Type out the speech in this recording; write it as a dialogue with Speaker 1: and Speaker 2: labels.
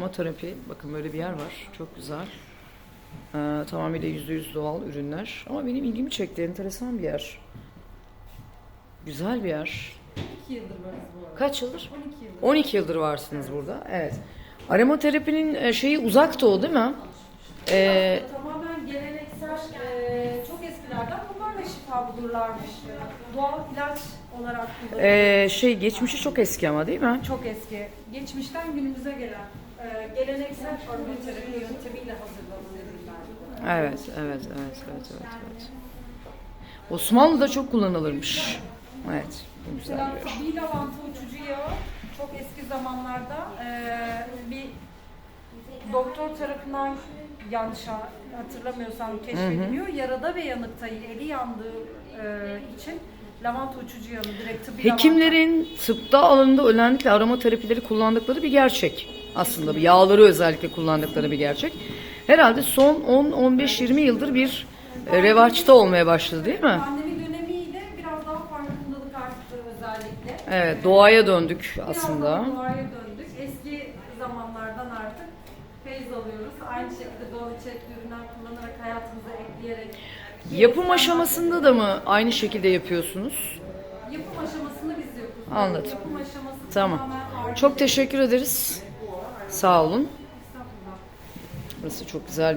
Speaker 1: amaterapi. Bakın böyle bir yer var. Çok güzel. Ee, tamamıyla %100 doğal ürünler. Ama benim ilgimi çekti. Enteresan bir yer. Güzel bir yer.
Speaker 2: 2 yıldır varız bu arada.
Speaker 1: Kaç yıldır?
Speaker 2: 12 yıldır.
Speaker 1: 12 yıldır varsınız burada. Evet. Aromaterapinin e, şeyi uzak doğu değil mi? Ee,
Speaker 2: Tamamen geleneksel, e, çok eskilerden bulurlarmış. Doğal ilaç olarak kullanılıyor.
Speaker 1: e, şey geçmişi çok eski ama değil mi?
Speaker 2: Çok eski. Geçmişten günümüze gelen e, geleneksel aromaterapi yöntemiyle hazırlanan ürünler.
Speaker 1: Evet, evet, evet, evet, evet, evet. Osmanlı'da çok kullanılırmış. Evet, bu güzel bir yer.
Speaker 2: tabii lavanta uçucu yağı çok eski zamanlarda e, bir doktor tarafından yanlış ha- hatırlamıyorsam keşfediliyor. Yarada ve yanıkta eli yandığı e, için lavanta uçucu yağını direkt tıbbi
Speaker 1: Hekimlerin tıpta alanında özellikle aromaterapileri kullandıkları bir gerçek. Aslında bir yağları özellikle kullandıkları bir gerçek. Herhalde son 10-15-20 yıldır bir e, revaçta olmaya başladı değil mi?
Speaker 2: Pandemi özellikle.
Speaker 1: Evet, doğaya döndük
Speaker 2: Biraz
Speaker 1: aslında.
Speaker 2: daha doğaya döndük. Eski zamanlardan artık feyz alıyoruz. Aynı şekilde doğal içerikli ürünler kullanarak hayatımıza ekleyerek.
Speaker 1: Yapım aşamasında da mı aynı şekilde yapıyorsunuz?
Speaker 2: Yapım aşamasını biz yapıyoruz.
Speaker 1: Anladım.
Speaker 2: Yapım aşaması
Speaker 1: Tamam. Çok teşekkür ederiz. Sağ olun. Burası çok güzel.